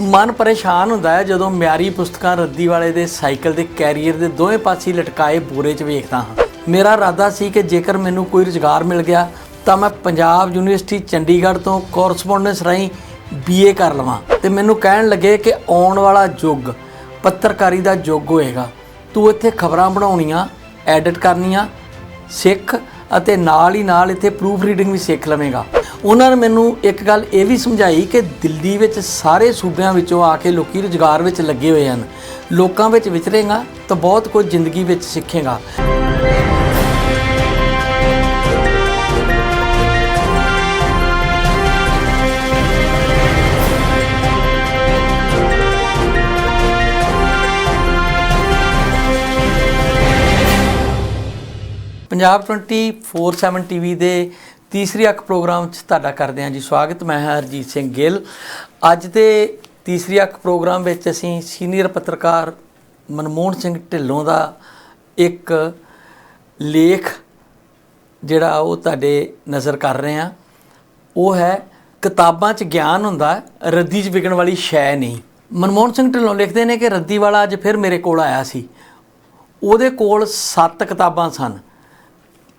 ਮਨ ਪਰੇਸ਼ਾਨ ਹੁੰਦਾ ਹੈ ਜਦੋਂ ਮਿਆਰੀ ਪੁਸਤਕਾਂ ਰੱਦੀ ਵਾਲੇ ਦੇ ਸਾਈਕਲ ਦੇ ਕੈਰੀਅਰ ਦੇ ਦੋਵੇਂ ਪਾਸੇ ਲਟਕਾਏ ਬੋਰੇ 'ਚ ਵੇਖਦਾ ਹਾਂ। ਮੇਰਾ ਇਰਾਦਾ ਸੀ ਕਿ ਜੇਕਰ ਮੈਨੂੰ ਕੋਈ ਰੁਜ਼ਗਾਰ ਮਿਲ ਗਿਆ, ਤਾਂ ਮੈਂ ਪੰਜਾਬ ਯੂਨੀਵਰਸਿਟੀ ਚੰਡੀਗੜ੍ਹ ਤੋਂ ਕੋਰਸਪੋਂਡੈਂਸ ਰਾਹੀਂ ਬੀਏ ਕਰ ਲਵਾਂ। ਤੇ ਮੈਨੂੰ ਕਹਿਣ ਲੱਗੇ ਕਿ ਆਉਣ ਵਾਲਾ ਯੁੱਗ ਪੱਤਰਕਾਰੀ ਦਾ ਯੁੱਗ ਹੋਏਗਾ। ਤੂੰ ਇੱਥੇ ਖਬਰਾਂ ਬਣਾਉਣੀਆਂ ਐਡਿਟ ਕਰਨੀਆਂ, ਸਿੱਖ ਅਤੇ ਨਾਲ ਹੀ ਨਾਲ ਇੱਥੇ ਪ੍ਰੂਫ ਰੀਡਿੰਗ ਵੀ ਸਿੱਖ ਲਵੇਂਗਾ। ਉਹਨਾਂ ਨੇ ਮੈਨੂੰ ਇੱਕ ਗੱਲ ਇਹ ਵੀ ਸਮਝਾਈ ਕਿ ਦਿੱਲੀ ਵਿੱਚ ਸਾਰੇ ਸੂਬਿਆਂ ਵਿੱਚੋਂ ਆ ਕੇ ਲੋਕੀ ਰੁਜ਼ਗਾਰ ਵਿੱਚ ਲੱਗੇ ਹੋਏ ਹਨ। ਲੋਕਾਂ ਵਿੱਚ ਵਿਚਰੇਗਾ ਤਾਂ ਬਹੁਤ ਕੁਝ ਜ਼ਿੰਦਗੀ ਵਿੱਚ ਸਿੱਖੇਗਾ। ਪੰਜਾਬ 24/7 ਟੀਵੀ ਦੇ ਤੀਸਰੀ ਅੱਖ ਪ੍ਰੋਗਰਾਮ 'ਚ ਤੁਹਾਡਾ ਕਰਦੇ ਹਾਂ ਜੀ ਸਵਾਗਤ। ਮੈਂ ਹਾਂ ਹਰਜੀਤ ਸਿੰਘ ਗਿੱਲ। ਅੱਜ ਦੇ ਤੀਸਰੀ ਅੱਖ ਪ੍ਰੋਗਰਾਮ ਵਿੱਚ ਅਸੀਂ ਸੀਨੀਅਰ ਪੱਤਰਕਾਰ ਮਨਮੋਹਨ ਸਿੰਘ ਢਿੱਲੋਂ ਦਾ ਇੱਕ ਲੇਖ ਜਿਹੜਾ ਉਹ ਤੁਹਾਡੇ ਨਜ਼ਰ ਕਰ ਰਹੇ ਹਾਂ। ਉਹ ਹੈ, ਕਿਤਾਬਾਂ 'ਚ ਗਿਆਨ ਹੁੰਦਾ, ਰੱਦੀ 'ਚ ਵਿਕਣ ਵਾਲੀ ਸ਼ੈ ਨਹੀਂ। ਮਨਮੋਹਨ ਸਿੰਘ ਢਿੱਲੋਂ ਲਿਖਦੇ ਨੇ ਕਿ ਰੱਦੀ ਵਾਲਾ ਅੱਜ ਫਿਰ ਮੇਰੇ ਕੋਲ ਆਇਆ ਸੀ। ਉਹਦੇ ਕੋਲ 7 ਕਿਤਾਬਾਂ ਸਨ।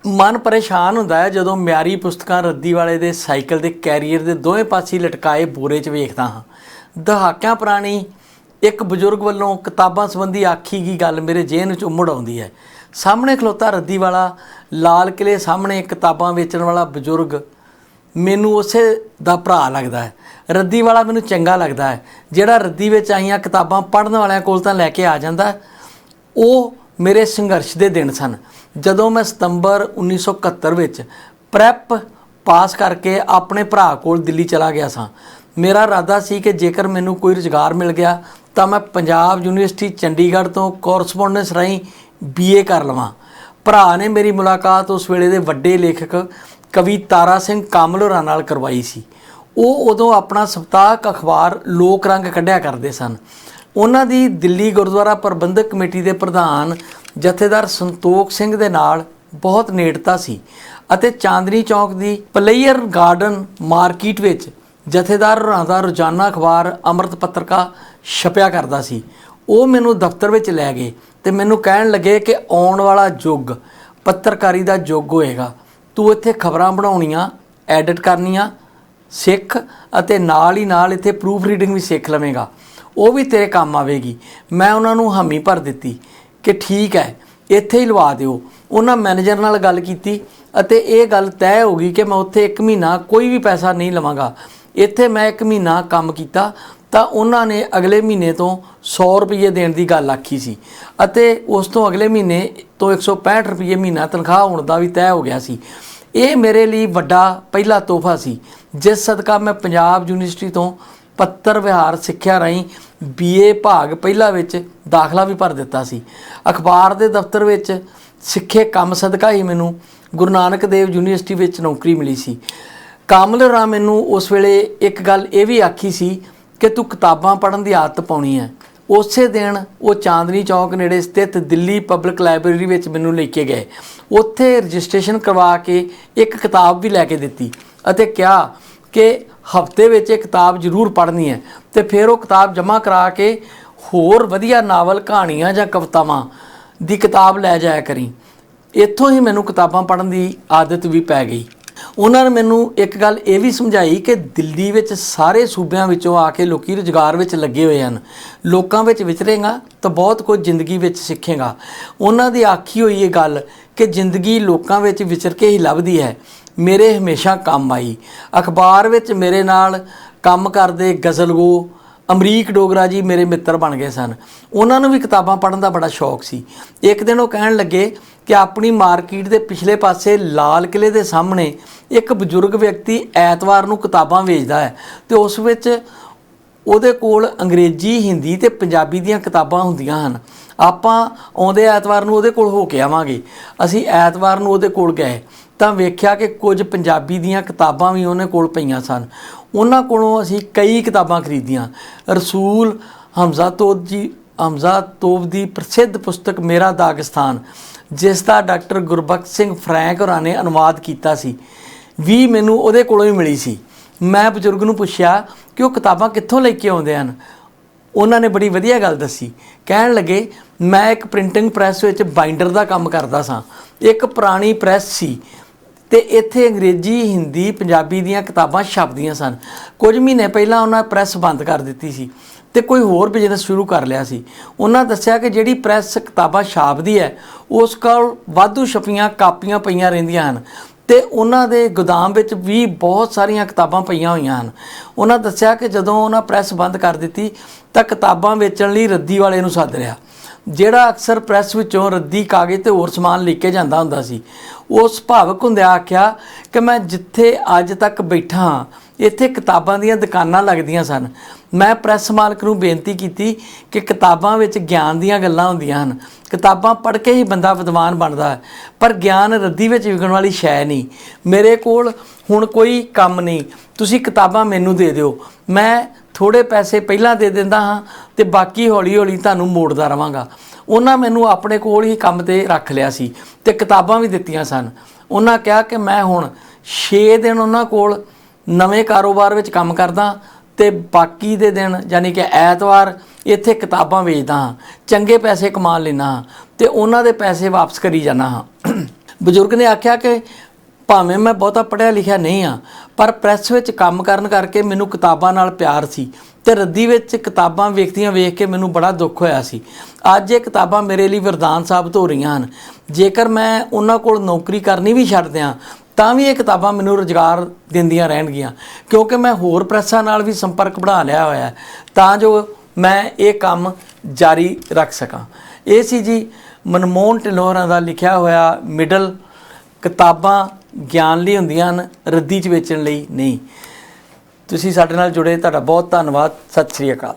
ਮਨ ਪਰੇਸ਼ਾਨ ਹੁੰਦਾ ਹੈ ਜਦੋਂ ਮਿਆਰੀ ਪੁਸਤਕਾਂ ਰੱਦੀ ਵਾਲੇ ਦੇ ਸਾਈਕਲ ਦੇ ਕੈਰੀਅਰ ਦੇ ਦੋਵੇਂ ਪਾਸੇ ਲਟਕਾਏ ਬੋਰੇ 'ਚ ਵੇਖਦਾ ਹਾਂ। ਦਹਾਕਿਆਂ ਪੁਰਾਣੀ ਇੱਕ ਬਜ਼ੁਰਗ ਵੱਲੋਂ ਕਿਤਾਬਾਂ ਸੰਬੰਧੀ ਆਖੀ ਗਈ ਗੱਲ ਮੇਰੇ ਜੇਨ ਵਿੱਚ ਉਮੜ ਆਉਂਦੀ ਹੈ। ਸਾਹਮਣੇ ਖਲੋਤਾ ਰੱਦੀ ਵਾਲਾ, ਲਾਲ ਕਿਲੇ ਸਾਹਮਣੇ ਕਿਤਾਬਾਂ ਵੇਚਣ ਵਾਲਾ ਬਜ਼ੁਰਗ ਮੈਨੂੰ ਉਸੇ ਦਾ ਭਰਾ ਲੱਗਦਾ ਹੈ। ਰੱਦੀ ਵਾਲਾ ਮੈਨੂੰ ਚੰਗਾ ਲੱਗਦਾ ਹੈ। ਜਿਹੜਾ ਰੱਦੀ ਵਿੱਚ ਆਈਆਂ ਕਿਤਾਬਾਂ ਪੜ੍ਹਨ ਵਾਲਿਆਂ ਕੋਲ ਤਾਂ ਲੈ ਕੇ ਆ ਜਾਂਦਾ ਉਹ ਮੇਰੇ ਸੰਘਰਸ਼ ਦੇ ਦਿਨ ਸਨ। ਜਦੋਂ ਮੈਂ ਸਤੰਬਰ 1971 ਵਿੱਚ ਪ੍ਰੈਪ ਪਾਸ ਕਰਕੇ ਆਪਣੇ ਭਰਾ ਕੋਲ ਦਿੱਲੀ ਚਲਾ ਗਿਆ ਸਾਂ, ਮੇਰਾ ਇਰਾਦਾ ਸੀ ਕਿ ਜੇਕਰ ਮੈਨੂੰ ਕੋਈ ਰੁਜ਼ਗਾਰ ਮਿਲ ਗਿਆ, ਤਾਂ ਮੈਂ ਪੰਜਾਬ ਯੂਨੀਵਰਸਿਟੀ ਚੰਡੀਗੜ੍ਹ ਤੋਂ ਕੋਰਸਪੋਂਡੈਂਸ ਰਾਹੀਂ ਬੀਏ ਕਰ ਲਵਾਂ। ਭਰਾ ਨੇ ਮੇਰੀ ਮੁਲਾਕਾਤ ਉਸ ਵੇਲੇ ਦੇ ਵੱਡੇ ਲੇਖਕ ਕਵੀ ਤਾਰਾ ਸਿੰਘ ਕਾਮਲੋਰਾ ਨਾਲ ਕਰਵਾਈ ਸੀ। ਉਹ ਉਦੋਂ ਆਪਣਾ ਸਪਤਾਹਕ ਅਖਬਾਰ ਲੋਕ ਰੰਗ ਕੱਢਿਆ ਕਰਦੇ ਸਨ। ਉਹਨਾਂ ਦੀ ਦਿੱਲੀ ਗੁਰਦੁਆਰਾ ਪ੍ਰਬੰਧਕ ਕਮੇਟੀ ਦੇ ਪ੍ਰਧਾਨ ਜਥੇਦਾਰ ਸੰਤੋਖ ਸਿੰਘ ਦੇ ਨਾਲ ਬਹੁਤ ਨੇੜਤਾ ਸੀ ਅਤੇ ਚਾਂਦਨੀ ਚੌਕ ਦੀ ਪਲੇਅਰ ਗਾਰਡਨ ਮਾਰਕੀਟ ਵਿੱਚ ਜਥੇਦਾਰ ਹੋਰਾਂ ਦਾ ਰੋਜ਼ਾਨਾ ਅਖਬਾਰ, ਅੰਮ੍ਰਿਤ ਪੱਤਰਕਾ ਛਪਿਆ ਕਰਦਾ ਸੀ। ਉਹ ਮੈਨੂੰ ਦਫ਼ਤਰ ਵਿੱਚ ਲੈ ਗਏ ਤੇ ਮੈਨੂੰ ਕਹਿਣ ਲੱਗੇ ਕਿ ਆਉਣ ਵਾਲਾ ਯੁੱਗ, ਪੱਤਰਕਾਰੀ ਦਾ ਯੁੱਗ ਹੋਏਗਾ। ਤੂੰ ਇੱਥੇ ਖਬਰਾਂ ਬਣਾਉਣੀਆਂ, ਐਡਿਟ ਕਰਨੀਆਂ, ਸਿੱਖ ਅਤੇ ਨਾਲ ਹੀ ਨਾਲ ਇੱਥੇ ਪ੍ਰੂਫ ਰੀਡਿੰਗ ਵੀ ਸਿੱਖ ਲਵੇਂਗਾ। ਉਹ ਵੀ ਤੇਰੇ ਕੰਮ ਆਵੇਗੀ। ਮੈਂ ਉਹਨਾਂ ਨੂੰ ਹਾਮੀ ਭਰ ਦਿੱਤੀ। ਕਿ ਠੀਕ ਹੈ, ਇੱਥੇ ਹੀ ਲਵਾ ਦਿਓ। ਉਹਨਾਂ ਮੈਨੇਜਰ ਨਾਲ ਗੱਲ ਕੀਤੀ ਅਤੇ ਇਹ ਗੱਲ ਤੈਅ ਹੋ ਗਈ ਕਿ ਮੈਂ ਉੱਥੇ 1 ਮਹੀਨਾ ਕੋਈ ਵੀ ਪੈਸਾ ਨਹੀਂ ਲਵਾਂਗਾ। ਇੱਥੇ ਮੈਂ 1 ਮਹੀਨਾ ਕੰਮ ਕੀਤਾ ਤਾਂ ਉਹਨਾਂ ਨੇ ਅਗਲੇ ਮਹੀਨੇ ਤੋਂ 100 ਰੁਪਏ ਦੇਣ ਦੀ ਗੱਲ ਆਖੀ ਸੀ ਅਤੇ ਉਸ ਤੋਂ ਅਗਲੇ ਮਹੀਨੇ ਤੋਂ 165 ਰੁਪਏ ਮਹੀਨਾ ਤਨਖਾਹ ਹੋਣ ਦਾ ਵੀ ਤੈਅ ਹੋ ਗਿਆ ਸੀ। ਇਹ ਮੇਰੇ ਲਈ ਵੱਡਾ ਪਹਿਲਾ ਤੋਹਫਾ ਸੀ। ਜਿਸ ਸਦਕਾ ਮੈਂ ਪੰਜਾਬ ਯੂਨੀਵਰਸਿਟੀ ਤੋਂ ਪੱਤਰ ਵਿਹਾਰ ਸਿੱਖਿਆ ਰਾਹੀਂ ਬੀਏ ਭਾਗ ਪਹਿਲਾ ਵਿੱਚ ਦਾਖਲਾ ਵੀ ਭਰ ਦਿੱਤਾ ਸੀ। ਅਖਬਾਰ ਦੇ ਦਫ਼ਤਰ ਵਿੱਚ ਸਿੱਖੇ ਕੰਮ ਸਦਕਾ ਹੀ ਮੈਨੂੰ ਗੁਰੂ ਨਾਨਕ ਦੇਵ ਯੂਨੀਵਰਸਿਟੀ ਵਿੱਚ ਨੌਕਰੀ ਮਿਲੀ ਸੀ। ਕਾਮਲ ਰਾਮ ਮੈਨੂੰ ਉਸ ਵੇਲੇ ਇੱਕ ਗੱਲ ਇਹ ਵੀ ਆਖੀ ਸੀ ਕਿ ਤੂੰ ਕਿਤਾਬਾਂ ਪੜ੍ਹਨ ਦੀ ਆਦਤ ਪਾਉਣੀ ਹੈ। ਉਸੇ ਦਿਨ ਉਹ ਚਾਂਦਨੀ ਚੌਕ ਨੇੜੇ ਸਥਿਤ ਦਿੱਲੀ ਪਬਲਿਕ ਲਾਇਬ੍ਰੇਰੀ ਵਿੱਚ ਮੈਨੂੰ ਲੈ ਕੇ ਗਏ। ਉੱਥੇ ਰਜਿਸਟ੍ਰੇਸ਼ਨ ਕਰਵਾ ਕੇ ਇੱਕ ਕਿਤਾਬ ਵੀ ਲੈ ਕੇ ਦਿੱਤੀ ਅਤੇ ਕਿਹਾ ਕਿ ਹਫ਼ਤੇ ਵਿੱਚ ਇਹ ਕਿਤਾਬ ਜ਼ਰੂਰ ਪੜ੍ਹਨੀ ਹੈ ਤੇ ਫਿਰ ਉਹ ਕਿਤਾਬ ਜਮ੍ਹਾਂ ਕਰਾ ਕੇ ਹੋਰ ਵਧੀਆ ਨਾਵਲ, ਕਹਾਣੀਆਂ ਜਾਂ ਕਵਿਤਾਵਾਂ ਦੀ ਕਿਤਾਬ ਲੈ ਜਾਇਆ ਕਰੀ। ਇੱਥੋਂ ਹੀ ਮੈਨੂੰ ਕਿਤਾਬਾਂ ਪੜ੍ਹਨ ਦੀ ਆਦਤ ਵੀ ਪੈ ਗਈ। ਉਹਨਾਂ ਨੇ ਮੈਨੂੰ ਇੱਕ ਗੱਲ ਇਹ ਵੀ ਸਮਝਾਈ ਕਿ ਦਿੱਲੀ ਵਿੱਚ ਸਾਰੇ ਸੂਬਿਆਂ ਵਿੱਚੋਂ ਆ ਕੇ ਲੋਕੀ ਰੁਜ਼ਗਾਰ ਵਿੱਚ ਲੱਗੇ ਹੋਏ ਹਨ। ਲੋਕਾਂ ਵਿੱਚ ਵਿਚਰੇਗਾ ਤਾਂ ਬਹੁਤ ਕੁਝ ਜ਼ਿੰਦਗੀ ਵਿੱਚ ਸਿੱਖੇਗਾ। ਉਹਨਾਂ ਦੀ ਆਖੀ ਹੋਈ ਇਹ ਗੱਲ ਕਿ ਜ਼ਿੰਦਗੀ ਲੋਕਾਂ ਵਿੱਚ ਵਿਚਰ ਕੇ ਹੀ ਲੱਭਦੀ ਹੈ। ਮੇਰੇ ਹਮੇਸ਼ਾ ਕੰਮ ਆਈ। ਅਖਬਾਰ ਵਿੱਚ ਮੇਰੇ ਨਾਲ ਕੰਮ ਕਰਦੇ ਗਜ਼ਲਗੋ ਅਮਰੀਕ ਡੋਗਰਾ ਜੀ ਮੇਰੇ ਮਿੱਤਰ ਬਣ ਗਏ ਸਨ। ਉਹਨਾਂ ਨੂੰ ਵੀ ਕਿਤਾਬਾਂ ਪੜ੍ਹਨ ਦਾ ਬੜਾ ਸ਼ੌਕ ਸੀ। ਇੱਕ ਦਿਨ ਉਹ ਕਹਿਣ ਲੱਗੇ ਕਿ ਆਪਣੀ ਮਾਰਕੀਟ ਦੇ ਪਿਛਲੇ ਪਾਸੇ ਲਾਲ ਕਿਲੇ ਦੇ ਸਾਹਮਣੇ ਇੱਕ ਬਜ਼ੁਰਗ ਵਿਅਕਤੀ ਐਤਵਾਰ ਨੂੰ ਕਿਤਾਬਾਂ ਵੇਚਦਾ ਹੈ ਤੇ ਉਸ ਵਿੱਚ ਉਹਦੇ ਕੋਲ ਅੰਗਰੇਜ਼ੀ, ਹਿੰਦੀ ਤੇ ਪੰਜਾਬੀ ਦੀਆਂ ਕਿਤਾਬਾਂ ਹੁੰਦੀਆਂ ਹਨ। ਆਪਾਂ ਆਉਂਦੇ ਐਤਵਾਰ ਨੂੰ ਉਹਦੇ ਕੋਲ ਹੋ ਕੇ ਆਵਾਂਗੇ। ਅਸੀਂ ਐਤਵਾਰ ਨੂੰ ਉਹਦੇ ਕੋਲ ਗਏ, ਤਾਂ ਵੇਖਿਆ ਕਿ ਕੁਝ ਪੰਜਾਬੀ ਦੀਆਂ ਕਿਤਾਬਾਂ ਵੀ ਉਹਨੇ ਕੋਲ ਪਈਆਂ ਸਨ। ਉਹਨਾਂ ਕੋਲੋਂ ਅਸੀਂ ਕਈ ਕਿਤਾਬਾਂ ਖਰੀਦੀਆਂ। ਰਸੂਲ ਹਮਜ਼ਾ ਤੋਬ ਜੀ, ਹਮਜ਼ਾ ਤੋਬ ਦੀ ਪ੍ਰਸਿੱਧ ਪੁਸਤਕ ਮੇਰਾ ਦਾਗਿਸਤਾਨ ਜਿਸ ਦਾ ਡਾਕਟਰ ਗੁਰਬਖਸ਼ ਸਿੰਘ ਫਰੈਂਕ ਹੋਰਾਂ ਨੇ ਅਨੁਵਾਦ ਕੀਤਾ ਸੀ, ਵੀ ਮੈਨੂੰ ਉਹਦੇ ਕੋਲੋਂ ਹੀ ਮਿਲੀ ਸੀ। ਮੈਂ ਬਜ਼ੁਰਗ ਨੂੰ ਪੁੱਛਿਆ ਕਿ ਉਹ ਕਿਤਾਬਾਂ ਕਿੱਥੋਂ ਲੈ ਕੇ ਆਉਂਦੇ ਹਨ? ਉਹਨਾਂ ਨੇ ਬੜੀ ਵਧੀਆ ਗੱਲ ਦੱਸੀ। ਕਹਿਣ ਲੱਗੇ, ਮੈਂ ਇੱਕ ਪ੍ਰਿੰਟਿੰਗ ਪ੍ਰੈਸ ਵਿੱਚ ਬਾਈਂਡਰ ਦਾ ਕੰਮ ਕਰਦਾ ਸਾਂ। ਇੱਕ ਪੁਰਾਣੀ ਪ੍ਰੈਸ ਸੀ ਤੇ ਇੱਥੇ ਅੰਗਰੇਜ਼ੀ, ਹਿੰਦੀ, ਪੰਜਾਬੀ ਦੀਆਂ ਕਿਤਾਬਾਂ ਛਪਦੀਆਂ ਸਨ। ਕੁਝ ਮਹੀਨੇ ਪਹਿਲਾਂ ਉਹਨਾਂ ਪ੍ਰੈਸ ਬੰਦ ਕਰ ਦਿੱਤੀ ਸੀ ਤੇ ਕੋਈ ਹੋਰ ਬਿਜ਼ਨਸ ਸ਼ੁਰੂ ਕਰ ਲਿਆ ਸੀ। ਉਹਨਾਂ ਦੱਸਿਆ ਕਿ ਜਿਹੜੀ ਪ੍ਰੈਸ ਕਿਤਾਬਾਂ ਛਾਪਦੀ ਹੈ, ਉਸ ਕੋਲ ਵਾਧੂ ਛਪੀਆਂ ਕਾਪੀਆਂ ਪਈਆਂ ਰਹਿੰਦੀਆਂ ਹਨ। ਤੇ ਉਹਨਾਂ ਦੇ ਗੋਦਾਮ ਵਿੱਚ ਵੀ ਬਹੁਤ ਸਾਰੀਆਂ ਕਿਤਾਬਾਂ ਪਈਆਂ ਹੋਈਆਂ ਹਨ। ਉਹਨਾਂ ਦੱਸਿਆ ਕਿ ਜਦੋਂ ਉਹਨਾਂ ਪ੍ਰੈਸ ਬੰਦ ਕਰ ਦਿੱਤੀ, ਤਾਂ ਕਿਤਾਬਾਂ ਵੇਚਣ ਲਈ ਰੱਦੀ ਵਾਲੇ ਨੂੰ ਸੱਦ ਲਿਆ। ਜਿਹੜਾ ਅਕਸਰ ਪ੍ਰੈਸ ਵਿੱਚੋਂ ਰੱਦੀ, ਕਾਗਜ਼ ਤੇ ਹੋਰ ਸਮਾਨ ਲੈ ਕੇ ਜਾਂਦਾ ਹੁੰਦਾ ਸੀ, ਉਸ ਭਾਵਕ ਹੁੰਦਿਆਂ ਆਖਿਆ ਕਿ ਮੈਂ ਜਿੱਥੇ ਅੱਜ ਤੱਕ ਬੈਠਾ ਹਾਂ ਇੱਥੇ ਕਿਤਾਬਾਂ ਦੀਆਂ ਦੁਕਾਨਾਂ ਲੱਗਦੀਆਂ ਸਨ। ਮੈਂ ਪ੍ਰੈਸ ਮਾਲਕ ਨੂੰ ਬੇਨਤੀ ਕੀਤੀ ਕਿ ਕਿਤਾਬਾਂ ਵਿੱਚ ਗਿਆਨ ਦੀਆਂ ਗੱਲਾਂ ਹੁੰਦੀਆਂ ਹਨ। ਕਿਤਾਬਾਂ ਪੜ੍ਹ ਕੇ ਹੀ ਬੰਦਾ ਵਿਦਵਾਨ ਬਣਦਾ ਹੈ, ਪਰ ਗਿਆਨ ਰੱਦੀ ਵਿੱਚ ਵਿਕਣ ਵਾਲੀ ਸ਼ੈ ਨਹੀਂ। ਮੇਰੇ ਕੋਲ ਹੁਣ ਕੋਈ ਕੰਮ ਨਹੀਂ। ਤੁਸੀਂ ਕਿਤਾਬਾਂ ਮੈਨੂੰ ਦੇ ਦਿਓ। ਮੈਂ ਥੋੜੇ ਪੈਸੇ ਪਹਿਲਾਂ ਦੇ ਦਿੰਦਾ ਹਾਂ ਤੇ ਬਾਕੀ ਹੌਲੀ ਹੌਲੀ ਤੁਹਾਨੂੰ ਮੋੜਦਾ ਰਵਾਂਗਾ। ਉਹਨਾਂ ਮੈਨੂੰ ਆਪਣੇ ਕੋਲ ਹੀ ਕੰਮ ਤੇ ਰੱਖ ਲਿਆ ਸੀ ਤੇ ਕਿਤਾਬਾਂ ਵੀ ਦਿੱਤੀਆਂ ਸਨ। ਉਹਨਾਂ ਕਿਹਾ ਕਿ ਮੈਂ ਹੁਣ 6 ਦਿਨ ਉਹਨਾਂ ਕੋਲ ਨਵੇਂ ਕਾਰੋਬਾਰ ਵਿੱਚ ਕੰਮ ਕਰਦਾ ਤੇ ਬਾਕੀ ਦੇ ਦਿਨ ਯਾਨੀ ਕਿ ਐਤਵਾਰ ਇੱਥੇ ਕਿਤਾਬਾਂ ਵੇਚਦਾ ਹਾਂ, ਚੰਗੇ ਪੈਸੇ ਕਮਾ ਲੈਣਾ ਹਾਂ ਤੇ ਉਹਨਾਂ ਦੇ ਪੈਸੇ ਵਾਪਸ ਕਰੀ ਜਾਣਾ ਹਾਂ। ਬਜ਼ੁਰਗ ਨੇ ਆਖਿਆ ਕਿ ਭਾਵੇਂ ਮੈਂ ਬਹੁਤਾ ਪੜ੍ਹਿਆ ਲਿਖਿਆ ਨਹੀਂ ਆ ਪਰ ਪ੍ਰੈਸ ਵਿੱਚ ਕੰਮ ਕਰਨ ਕਰਕੇ ਮੈਨੂੰ ਕਿਤਾਬਾਂ ਨਾਲ ਪਿਆਰ ਸੀ ਤੇ ਰੱਦੀ ਵਿੱਚ ਕਿਤਾਬਾਂ ਵੇਖਦੀਆਂ ਵੇਖ ਕੇ ਮੈਨੂੰ ਬੜਾ ਦੁੱਖ ਹੋਇਆ ਸੀ। ਅੱਜ ਇਹ ਕਿਤਾਬਾਂ ਮੇਰੇ ਲਈ ਵਰਦਾਨ ਸਾਬਤ ਹੋ ਰਹੀਆਂ ਹਨ। ਜੇਕਰ ਮੈਂ ਉਹਨਾਂ ਕੋਲ ਨੌਕਰੀ ਕਰਨੀ ਵੀ ਛੱਡ ਦਿਆਂ ਤਾਂ ਵੀ ਇਹ ਕਿਤਾਬਾਂ ਮੈਨੂੰ ਰੁਜ਼ਗਾਰ ਦਿੰਦੀਆਂ ਰਹਿਣਗੀਆਂ। ਕਿਉਂਕਿ ਮੈਂ ਹੋਰ ਪ੍ਰੈਸਾਂ ਨਾਲ ਵੀ ਸੰਪਰਕ ਬਣਾ ਲਿਆ ਹੋਇਆ ਹੈ, ਤਾਂ ਜੋ ਮੈਂ ਇਹ ਕੰਮ ਜਾਰੀ ਰੱਖ ਸਕਾਂ। ਇਹ ਸੀ ਜੀ ਮਨਮੋਹਨ ਢਿੱਲੋਂ ਦਾ ਲਿਖਿਆ ਹੋਇਆ ਮਿਡਲ ਕਿਤਾਬਾਂ ਗਿਆਨ ਲਈ ਹੁੰਦੀਆਂ ਹਨ, ਰੱਦੀ 'ਚ ਵੇਚਣ ਲਈ ਨਹੀਂ। ਤੁਸੀਂ ਸਾਡੇ ਨਾਲ ਜੁੜੇ, ਤੁਹਾਡਾ ਬਹੁਤ ਧੰਨਵਾਦ। ਸਤਿ ਸ੍ਰੀ ਅਕਾਲ।